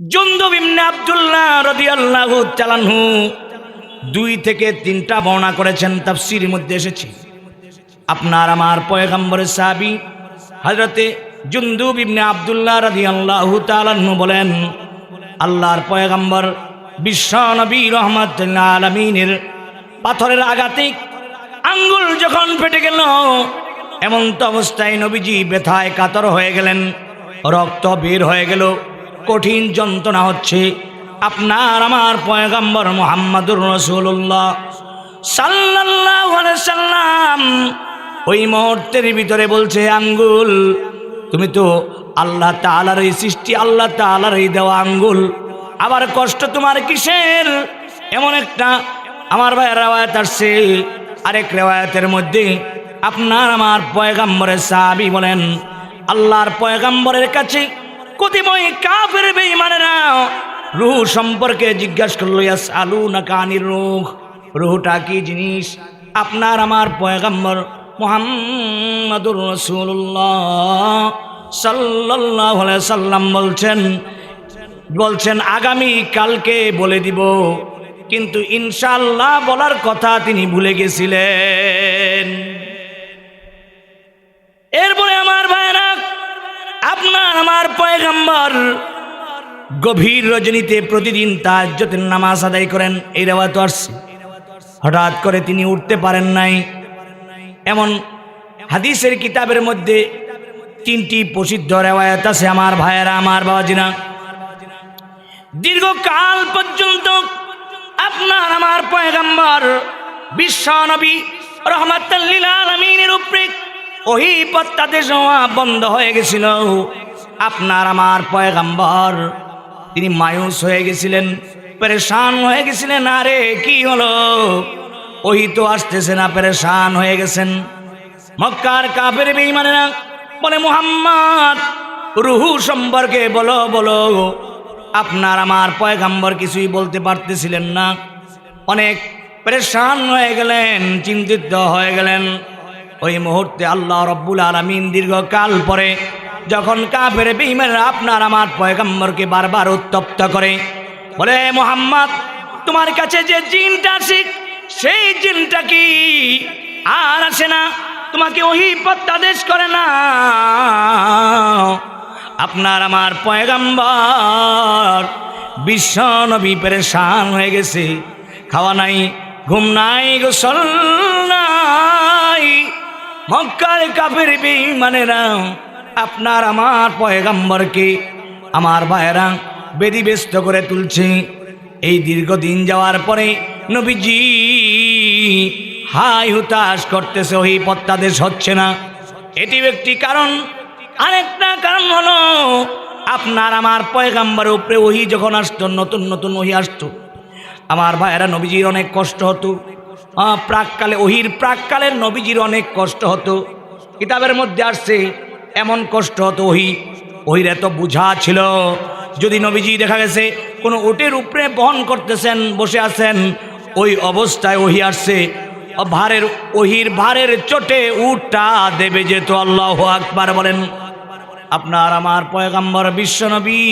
জুন্দুব ইবনে আব্দুল্লাহ রাদিয়াল্লাহু চালানহু দুই থেকে তিনটা বর্ণনা করেছেন, তাফসিরের মধ্যে এসেছে। আপনার আমার পয়গম্বরের সাহাবী হযরতে জুন্দুব ইবনে আব্দুল্লাহ রাদিয়াল্লাহু তাআলাহু বলেন, আল্লাহর পয়গম্বর বিশ্ব নবী রহমাতুল্লাহ আলামিনের পাথরের আঘাতে আঙ্গুল যখন ফেটে গেল, এমন তো অবস্থায় নবীজি ব্যথায় কাতর হয়ে গেলেন, রক্ত বের হয়ে গেল। কঠিন যন্ত্রণা হচ্ছে। আপনার, আমার পয়গাম্বর মোহাম্মদুর রসুল্লাহ সাল্লাহ সাল্লাম ওই মুহূর্তের ভিতরে বলছে, আঙ্গুল, তুমি তো আল্লাহ তালার এই সৃষ্টি, আল্লাহ তালার এই দেওয়া আঙ্গুল। আবার কষ্ট তোমার কিসের? এমন একটা আমার ভাই রেওয়ায়ত আসছে। আরেক রেওয়ায়তের মধ্যে আপনার, আমার পয়গাম্বরের সাহাবি বলেন, আল্লাহর পয়গাম্বরের কাছে কতিময় কাফের বেঈমানেরা রুহ সম্পর্কে জিজ্ঞাসা করল ইয়াস আলু না কানির রুহ? রুহটা কি জিনিস? আপনার আমার পয়গাম্বর মোহাম্মদুর রসুল্লাহ সাল্লাহ সাল্লাম বলছেন বলছেন, আগামী কালকে বলে দিব। কিন্তু ইনশাল্লাহ বলার কথা তিনি ভুলে গেছিলেন। এরপরে আমার ভাইরা আপনার আমার পয়গাম্বর। গভীর রজনীতে প্রতিদিন তার তাজ্জতের নামাজ আদায় করেন, এই রেওয়াত হঠাৎ করে তিনি উঠতে পারেন নাই। এমন হাদিসের কিতাবের মধ্যে তিনটি প্রসিদ্ধ রেওয়ায়ত আছে, আমার ভাইয়েরা, আমার বাবাজিনা দীর্ঘকাল পর্যন্ত আপনার আমার পয়গাম্বর, বিশ্ব নবী রহমাতাল্লিল আলমিনের উপরে ওহি প্রত্যাদেশ হওয়া বন্ধ হয়ে গেছিল। আপনার আমার পয়গাম্বর, তিনি মায়ুস হয়ে গেছিলেন, পরেশান হয়ে গেছিলেন। আরে কি হলো? ওহি তো আসতেছে না, পরেশান হয়ে গেছেন। মক্কার কাফের না বলে, মুহাম্মদ, রুহু সম্পর্কে বলো বলো। আপনার আমার পয়গাম্বর কিছুই বলতে পারতেছিলেন না। অনেক পরেশান হয়ে গেলেন, চিন্তিত হয়ে গেলেন। ওই মুহূর্তে আল্লাহ রব্বুল আলমিন দীর্ঘকাল পরে যখন কাফের বেঈমানেরা আপনার আমার পয়গাম্বরকে বারবার উত্তপ্ত করে, বলে মোহাম্মদ, তোমার কাছে যে জিনটা আছে, সেই জিনটা কি? আর আসে না, তোমাকে ওহি প্রত্যাদেশ করে না। আপনার আমার পয়গাম্বর বিশ্ব নবী পেরেশান হয়ে গেছে। খাওয়া নাই, ঘুম নাই, গোসল নাই। মক্কার কাপের বেঈমানেরা, আপনার আমার পয়গাম্বরকে, আমার ভাইয়েরা বেদিব্যস্ত করে তুলছে। এই দীর্ঘদিন যাওয়ার পরে নবীজি হাই হুতাশ করতেছে, ওই পত্তাদেশ হচ্ছে না। এটি একটি কারণ। আরেকটা কারণ হলো, আপনার আমার পয়গাম্বার উপরে ওহি যখন আসতো, নতুন নতুন ওহি আসতো, আমার ভাইয়েরা নবীজির অনেক কষ্ট হতো। প্রাককালে ওহির প্রাককালের নবীজির অনেক কষ্ট হতো। কিতাবের মধ্যে আসছে, এমন কষ্ট হতো ওহি ওহির এত বুঝা ছিল। যদি নবীজি দেখা গেছে, কোনো ওটের উপরে বহন করতেছেন, বসে আছেন, ওই অবস্থায় ওহি আসছে। ভারের ওহির ভারের চোটে উটটা দেবে যেত, আল্লাহ আকবার বলেন। আপনার আমার পয়গাম্বর বিশ্বনবী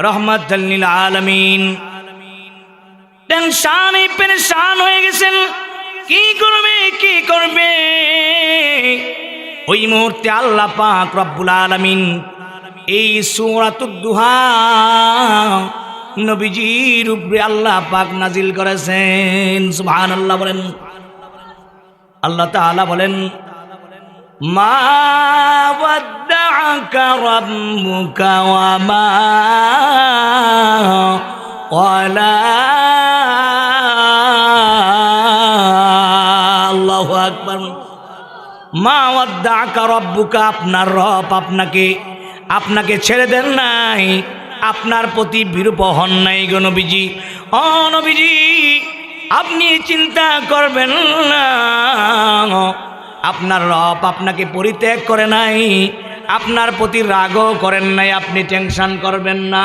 রহমত আলমিন। টেনশানে পেরেশান হয়ে গেছেন। কি করবে কি করবে? ওই মুহূর্তে আল্লাহ পাক রব্বুল আলমিন এই সুরাতুদ্দুহা নবীজির উপরে আল্লাহ পাক নাজিল করেছেন। সুবহান আল্লাহ বলেন। আল্লাহ তাআলা বলেন, মা ওয়াদ্দাআকা ওয়া মা ওয়ালা আল্লাহু আকবার। মা ওয়াদ্দাআকা রাব্বুকা, আপনার রব আপনাকে আপনাকে ছেড়ে দেন নাই, আপনার প্রতি বিরূপ হন নাই গো নবীজি। নবীজি, আপনি চিন্তা করবেন না। আপনার রব আপনাকে পরিত্যাগ করে নাই, আপনার প্রতি রাগও করেন নাই, আপনি টেনশন করবেন না।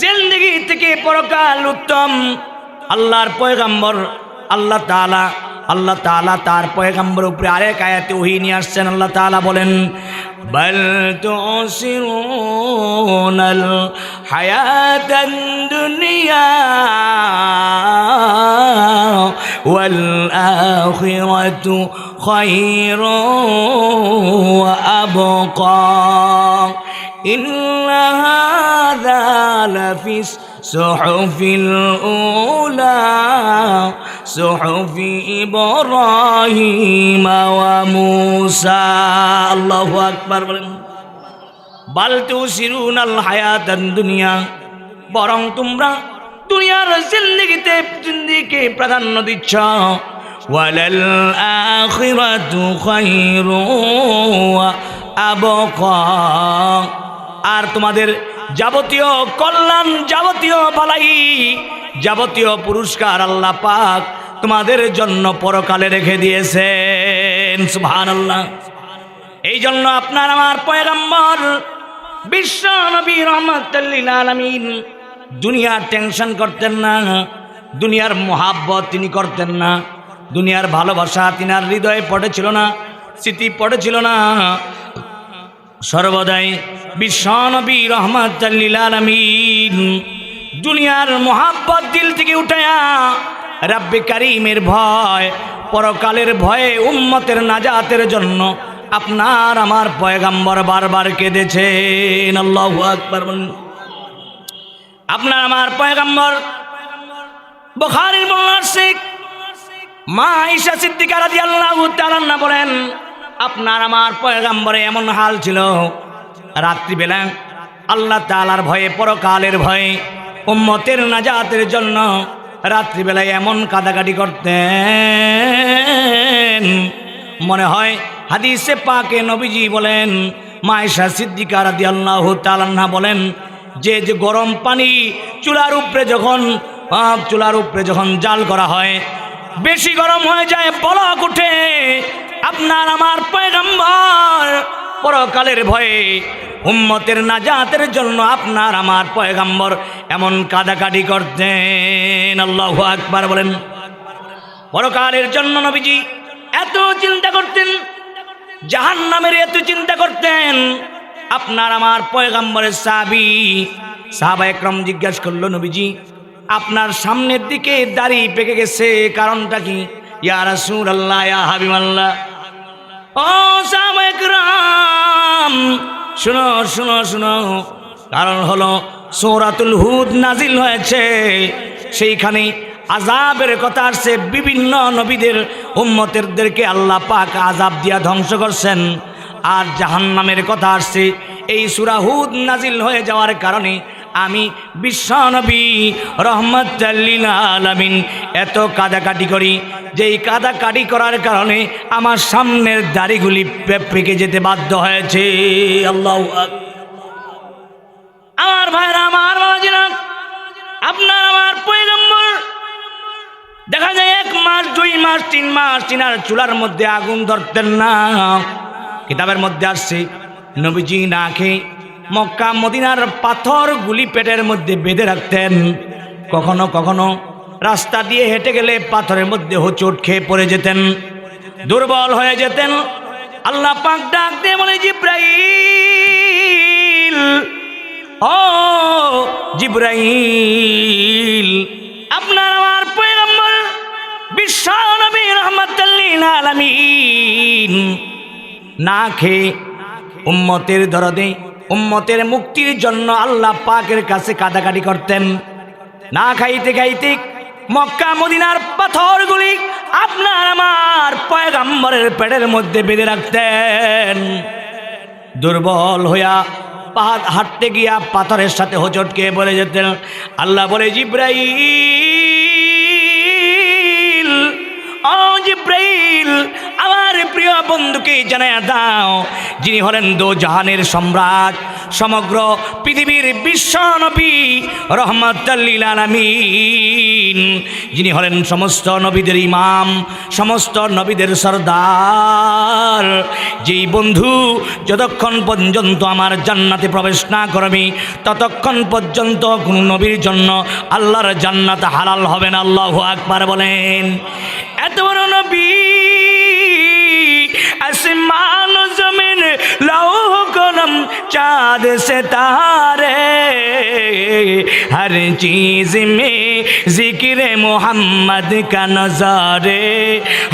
জিন্দগি থেকে পরকাল উত্তম। আল্লাহর পয়গাম্বর, আল্লাহ তালা আল্লাহ তালা তার পয়গাম্বর উপরে আরেক আয়াতে ওহি নিয়ে আসছেন। আল্লাহ তাআলা বলেন, বল তুসিরুনাল হায়াতান দুনিয়া ওয়াল আখিরাতু খায়রু ওয়া আবকা إن هذا لفي الصحف الأولى صحف إبراهيم وموسى الله أكبر বাল তুসিরুন আল হায়াতান দুনিয়া বরং তোমরা দুনিয়ার জিন্দেগিতে জিন্দিকে প্রাধান্য দিচ্ছ ওয়ালাল আখিরাতু খায়রু ওয়া আবকা আর তোমাদের যাবতীয় কল্যাণ যাবতীয় বালাই, যাবতীয় পুরস্কার আল্লাহ পাক তোমাদের জন্য পরকালে রেখে দিয়েছেন। সুবহানাল্লাহ। এই জন্য আপনার আমার পয়গাম্বর, বিশ্ব নবী রহমতুল্লিল দুনিয়ার টেনশন করতেন না, দুনিয়ার মোহাব্বত তিনি করতেন না, দুনিয়ার ভালোবাসা তিনার হৃদয়ে পড়েছিল না, স্মৃতি পড়েছিল না সর্বদাই বিশ্ব নবী রহমতুল্লিল আলমিন। দুনিয়ার মোহাব্বত দিল থেকে উঠায়া রাব্বে কারিমের ভয়, পরকালের ভয়ে উম্মতের নাজাতের জন্য আপনার আমার পয়গাম্বর বারবার কেঁদেছেন। আল্লাহ আকবর আপনার আমার পয়গাম্বর বখারির শেখ মা ঈশা সিদ্দিকা রাজি আল্লাহ বলেন আপনার আমার পয়গাম্বরে এমন হাল ছিল। রাত্রিবেলা আল্লাহ তালার ভয়ে, পরকালের ভয়ে, উম্মতের নাজাতের জন্য রাত্রিবেলায় এমন কাদাকাটি করতেন। মনে হয় হাদিসে পাকে নবীজি বলেন, মায়েশা সিদ্দিকা রাদি আল্লাহ তালান্না বলেন, যে যে গরম পানি চুলার উপরে যখন চুলার উপরে যখন জাল করা হয়, বেশি গরম হয়ে যায় পলক উঠে আপনার আমার পয়গম্বর। পরকালের ভয়ে উম্মতের নাজাতের জন্য আপনার আমার পয়গাম্বর এমন কাদাকাটি করতেন। আল্লাহ আকবার বলেন। পরকালের জন্য নবীজি এত চিন্তা করতেন জাহান নামের এত চিন্তা করতেন। আপনার আমার পয়গাম্বরের সাবি সাহাবা একরম জিজ্ঞাসা করল, নবীজি, আপনার সামনের দিকে দাড়ি পেকে গেছে, কারণটা কি? ইয়া রাসূল আল্লাহ ইয়া হাবিব আল্লাহ ও শুনো শুনো শুনো। কারণ হলো সৌরাতুল হুদ নাজিল হয়েছে। সেইখানে আজাবের কথা আসছে। বিভিন্ন নবীদের, উম্মতেরদেরকে আল্লাহ পাক আজাব দিয়া ধ্বংস করছেন। আর জাহান্নামের কথা আসছে। এই সুরাহুদ নাজিল হয়ে যাওয়ার কারণে আমি বিশ্বনবী রহমতুল্লিল আলমিন এত কাদাকাটি করি, যেই কাদাকাটি করার কারণে আমার সামনের দাড়িগুলি পেকে যেতে বাধ্য হয়েছে। আল্লাহ আমার ভাইরা, আমার বাবাজিরা, আপনার আমার পয়গম্বর, দেখা যায় এক মাস, দুই মাস, তিন মাস তিনার চুলার মধ্যে আগুন ধরতেন না। কিতাবের মধ্যে আসছে, নবীজি না খেয়ে মক্কা মদিনার পাথর গুলি পেটের মধ্যে বেঁধে রাখতেন। কখনো কখনো রাস্তা দিয়ে হেঁটে গেলে পাথরের মধ্যে হোঁচট খেয়ে পড়ে যেতেন। দুর্বল হয়ে যেতেন। আল্লাহ পাক ডাক দিয়ে বলে, জিব্রাইল, ও জিব্রাইল, আপনার আমার পয়গম্বর বিশ্ব নবী রহমতুল্লিল আলামিন। না খেয়ে উম্মতের দরদে উম্মতের মুক্তির জন্য আল্লাহ পাকের কাছে কাদাকাটি করতেন। না খাইতে খাইতে মক্কা, মদিনার পাথরগুলি আপনার আমার পয়গাম্বরের পেটের মধ্যে বেঁধে রাখতেন। দুর্বল হইয়া পাহাড় হাঁটতে গিয়া পাথরের সাথে হোচটকে বলে যেতেন, আল্লাহ বলে, জিব্রাইল, ও জিব্রাইল আমার প্রিয় বন্ধুকে জানায় দাও, যিনি হলেন দো জাহানের সম্রাট, সমগ্র পৃথিবীর বিশ্ব নবী আলামিন। যিনি হলেন সমস্ত নবীদের ইমাম, সমস্ত নবীদের সর্দার। যেই বন্ধু যতক্ষণ পর্যন্ত আমার জান্নাতে প্রবেশ না করবি, ততক্ষণ পর্যন্ত কোন নবীর জন্য আল্লাহর জান্নাত হালাল হবে আল্লাহ আকবার বলেন, এত বড় নবী আসমান ও জমিন লৌহ কলম চাঁদ सितारे हर चीज में जिक्र मोहम्मद का नजारे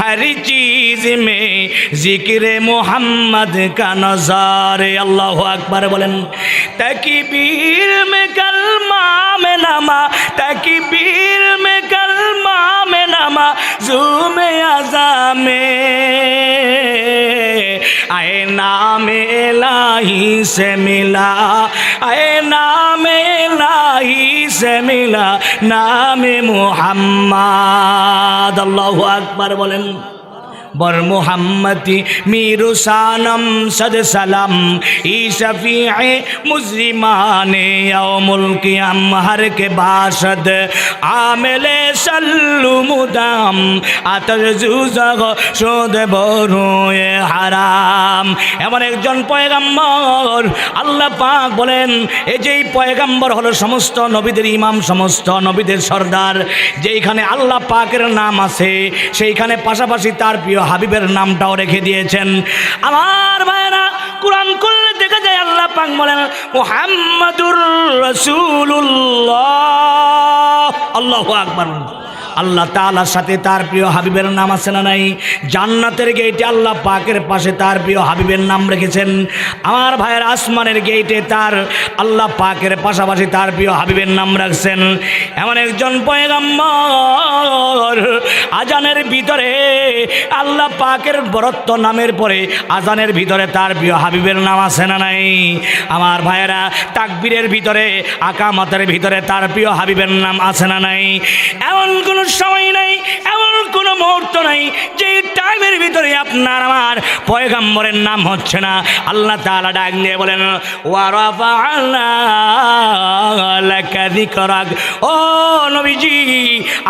हर चीज में जिक्र मोहम्मद का नजारे अल्लाह अकबर बोलेन तकबीर में कलमा में नमा तकबीर में कलमा জামা, জুমে আজামে আয় নামে লাহি সে মিলা আয় নামে লাহি সে মিলা, নামে মোহাম্মদ, আল্লাহ আকবার বলেন। বর মোহাম্মতি মিরুসানম সদ সালাম, ই শফি মুসলিমানে অমুল কিয়াম, হর কে বাসদ, আমেলে সল্লু মুদাম আতর জুজগ শোধ হারাম। এমন একজন পয়গাম্বর আল্লাহ পাক বলেন এই যেই পয়গাম্বর হলো সমস্ত নবীদের ইমাম, সমস্ত নবীদের সর্দার, যেইখানে আল্লাহ পাকের নাম আছে, সেইখানে পাশাপাশি তার প্রিয় হাবিবের নামটাও রেখে দিয়েছেন। আমার ভাইরা কোরআন করলে দেখা যায় আল্লাহ পাক বলেন, মোহাম্মদুর রসুল্লাহ আল্লাহ আকবর আল্লাহ তালার সাথে তার প্রিয় হাবিবের নাম আছে না নাই? জান্নাতের গেটে আল্লাহ পাকের পাশে তার প্রিয় হাবিবের নাম রেখেছেন। আমার ভাইয়ের আসমানের গেটে তার আল্লাহ পাকের পাশাপাশি তার প্রিয় হাবিবের নাম রাখছেন। এমন একজন পয়গাম্বর আজানের ভিতরে আল্লাহ পাকের বরত্ব নামের পরে আজানের ভিতরে তার প্রিয় হাবিবের নাম আছে না নাই? আমার ভাইয়েরা, তাকবীরের ভিতরে, আকামাতের ভিতরে তার প্রিয় হাবিবের নাম আছে না নাই? এমন কোনো সময় নাই এমন কোনো মুহূর্ত নাই যে টাইমের ভিতরে আপনার আমার পয়গাম্বরের নাম হচ্ছে না। আল্লাহ তালা ডাক দিয়ে বলেন ওয়ারাফাআল্লাহ ও নবীজি,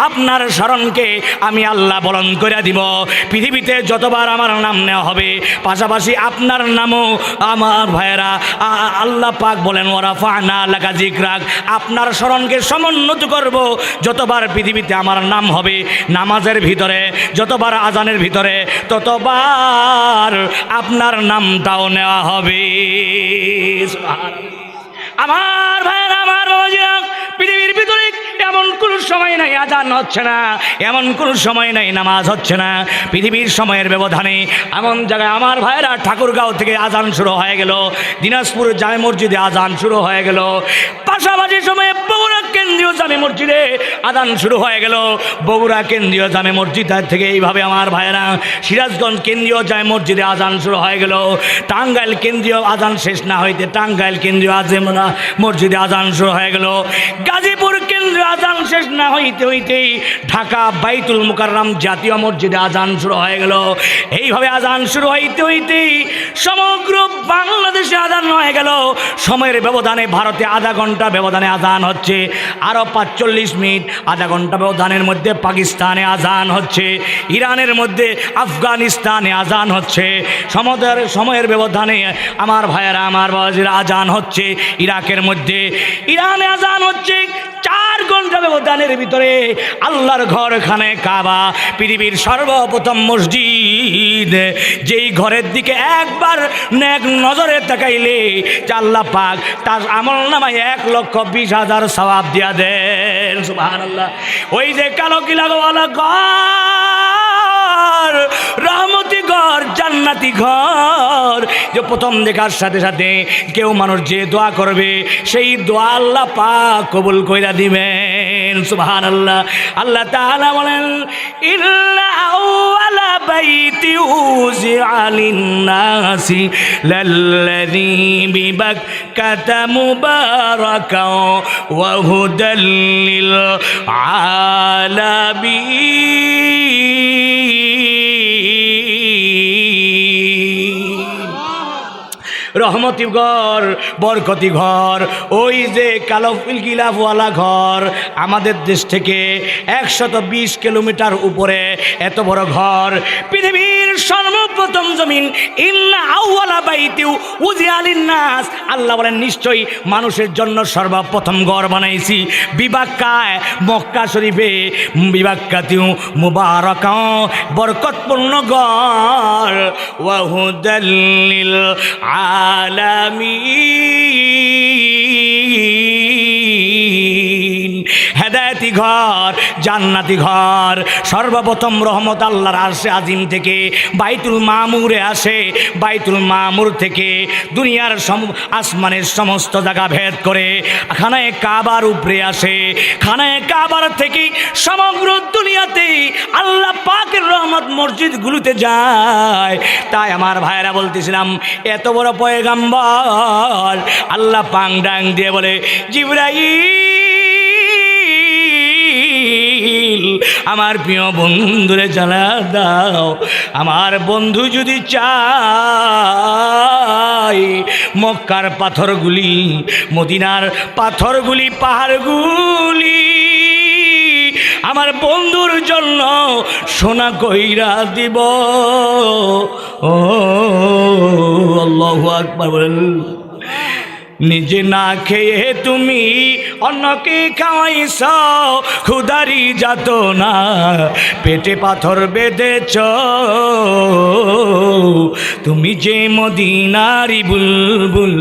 আপনার স্মরণকে আমি আল্লাহ বলন করে দিব। পৃথিবীতে যতবার আমার নাম নেওয়া হবে, পাশাপাশি আপনার নামও আমার ভাইয়েরা আল্লাহ পাক বলেন ওরা ফানা লেখা জিকরাক আপনার স্মরণকে সমুন্নত করব। যতবার পৃথিবীতে আমার নাম হবে, নামাজের ভিতরে, যতবার আজানের ভিতরে ততবার আপনার নাম দাও নেওয়া হবে। আমার ভাই আমার পৃথিবীর ভিতরে এমন কোনো সময় নাই, আজান হচ্ছে না। এমন কোনো সময় নাই, নামাজ হচ্ছে না। পৃথিবীর সময়ের ব্যবধানে এমন জায়গায় আমার ভাইয়েরা ঠাকুরগাঁও থেকে আজান শুরু হয়ে গেল। দিনাজপুর জামে মসজিদে আজান শুরু হয়ে গেল। পাশাপাশি সময়ে বগুড়া কেন্দ্রীয় জামে মসজিদে আজান শুরু হয়ে গেল। বগুড়া কেন্দ্রীয় জামে মসজিদ থেকে এইভাবে আমার ভাইয়েরা সিরাজগঞ্জ কেন্দ্রীয় জামে মসজিদে আজান শুরু হয়ে গেল। টাঙ্গাইল কেন্দ্রীয় আজান শেষ না হইতে টাঙ্গাইল কেন্দ্রীয় আজেমরা মসজিদে আজান শুরু হয়ে গেল। গাজীপুর কেন্দ্রীয় আজান শেষ না হইতে হইতেই ঢাকা বাইতুল মুকাররম জাতীয় মসজিদে আজান শুরু হয়ে গেল। এইভাবে আজান শুরু হইতে হইতেই সমগ্র বাংলাদেশে আজান হয়ে গেল। সময়ের ব্যবধানে ভারতে আধা ঘণ্টা ব্যবধানে আজান হচ্ছে। আরও পাঁচচল্লিশ মিনিট আধা ঘণ্টা ব্যবধানের মধ্যে পাকিস্তানে আজান হচ্ছে। ইরানের মধ্যে আফগানিস্তানে আজান হচ্ছে। সমদের, সময়ের ব্যবধানে আমার ভাইয়েরা, আমার বাবাজির আজান হচ্ছে। ইরাকের মধ্যে ইরানে আজান হচ্ছে। চার ঘণ্টা ব্যবধানের ভিতরে। আল্লাহর ঘর খানে কাবা, পৃথিবীর সর্বপ্রথম মসজিদ। যেই ঘরের দিকে একবার এক নজরে তাকাইলে আল্লাহ পাক তার আমল নামায় এক লক্ষ বিশ হাজার সবাব দিয়া দেন, সুবহানাল্লাহ। ওই যে কালো কিলাগওয়ালা ঘর, রহমতি ঘর, জান্নাতি ঘর। যে প্রথম দেখার সাথে সাথে কেউ মানুষ যে দোয়া করবে, সেই দোয়া আল্লাহ পাক কবুল কইরা দিবেন। সুবহান আল্লাহ আল্লাহ তাআলা বলেন লিল রহমতি ঘর বরকতি ঘর। ওই যে কালো গিলাফওয়ালা ঘর, আমাদের দেশ থেকে একশত বিশ কিলোমিটার উপরে, এত বড় ঘর। পৃথিবীর সর্বপ্রথম জমিন উজিয়ালিন আল্লাহ বলেন, নিশ্চয়ই মানুষের জন্য সর্বপ্রথম ঘর বানাইছি। বিবাক্কায়, মক্কা শরীফে, বিবাক্কাতিউ মুবারাকা বরকতপূর্ণ ঘর। ওয়াহুদাল্লিল আলামিন। হেদায়তি ঘর, জান্নাতি ঘর। সর্বপ্রথম রহমত আল্লাহর আসে আজিম থেকে বাইতুল মামুরে আসে। বাইতুল মামুর থেকে দুনিয়ার সম, আসমানের সমস্ত জায়গা ভেদ করে খানায় কাবার উপরে আসে। খানায় কাবার থেকে সমগ্র দুনিয়াতে আল্লাহ পাকের রহমত মসজিদগুলোতে যায়। তাই আমার ভাইরা বলতেছিলাম, এত বড় পয়গাম্বর। আল্লাহ পাং ডাং দিয়ে বলে, জিব্রাইল আমার প্রিয় বন্ধুরে জানা দাও। আমার বন্ধু যদি চায় মক্কার পাথরগুলি, মদিনার পাথরগুলি, পাহাড়গুলি, আমার বন্ধুর জন্য সোনা কইরা দিব। ও, আল্লাহু আকবার বলেন। নিজে না খেয়ে তুমি অন্যকে খাওয়াইছ খুদারি যাত না পেটে পাথর বেঁধেছ। তুমি যে মদিনারি বুলবুল,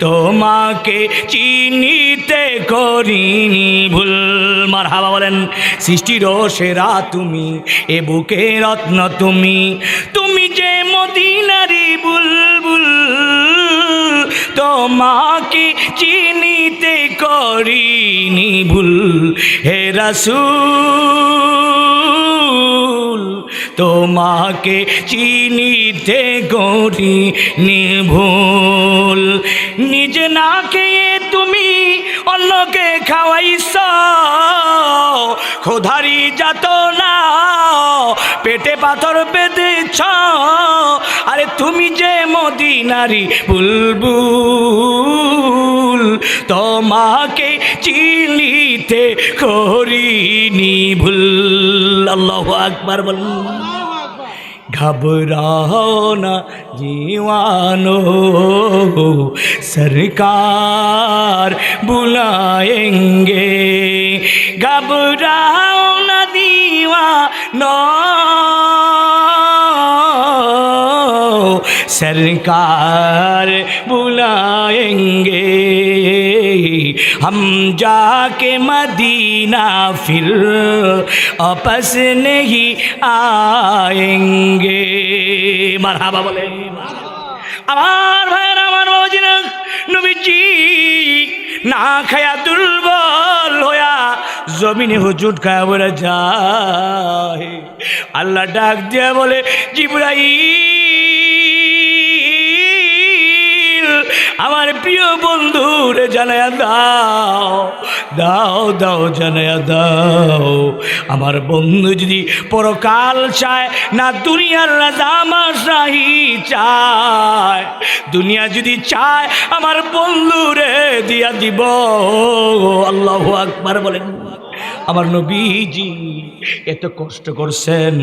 তোমাকে চিনিতে করিনি ভুল। মার হাবা বলেন, সৃষ্টির সেরা তুমি, এ বুকে রত্ন তুমি। তুমি যে মদিনারি তোমাকে চিনিতে করিনি ভুল। হে রাসূল, তোমাকে চিনিতে করিনি ভুল। নিজে না খেয়ে তুমি অন্যকে খাওয়াইছ। খোধারি যাত না পেটে পাথর বেঁধেছ। আরে তুমি মদিনারি বুলবুল তোমাকে চিনিতে করিনি ভুল আল্লাহ আকবার বলুন घबराओ न जीवानो सरकार बुलाएंगे घबराओ न दीवानो सरकार बुलाएंगे हम जाके मदीना फिर वापस नहीं आएंगे মারহাবা বলে আমার ভাইয়ের আমার বাবাজিরা নবীজি না খায়া দুর্বল হইয়া জমিনে হুজুট খায়া বলে যায় আল্লাহ ডাক দিয়া বলে জিব্রাইল আমার প্রিয় বন্ধুরে জানায়া দাও দাও দাও জানায়া দাও। আমার বন্ধু যদি পরকাল চায়, না দুনিয়ার রাজা আমার শাহী চায়। দুনিয়া যদি চায়, আমার বন্ধুরে দিয়া দিব। আল্লাহ আকবার বলেন। আমার নবীজি এত কষ্ট করছেন।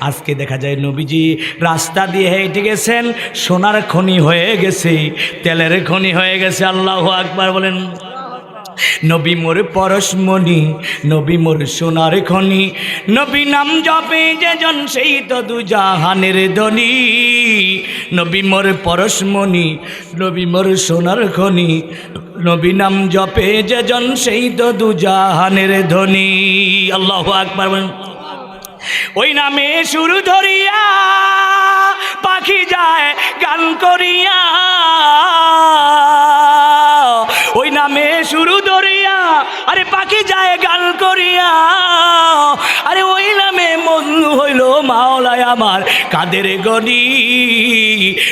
আজকে দেখা যায় নবীজি রাস্তা দিয়ে হেঁটে গেছেন, সোনার খনি হয়ে গেছে, তেলের খনি হয়ে গেছে, আল্লাহ আকবার বলেন। নবী মোর পরশমণি, নবী মোর সোনার খনি। নবী নাম জপে যেজন সেই তো দু জাহানের ধনী। নবী মোর পরশমণি, নবী মোর সোনার খনি। নবী নাম জপে যেজন সেই তো দু জাহানের ধনী। আল্লাহ আকবার। ওই নামে শুরু ধরিয়া পাখি যায়, গান করিয়া। শুরু ধরিয়া আরে পাখি যায় গান করিয়া। আরে ওই নামে মজনু হইল মাওলায় আমার কাদের গনি।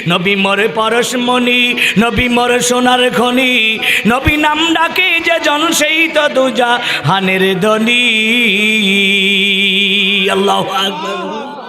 নবী মরে পরশমণি নবী মরে সোনার খনি। নবী নাম ডাকে যে জন সেই তো দুজা হানের ধনী। আল্লাহ আকবার।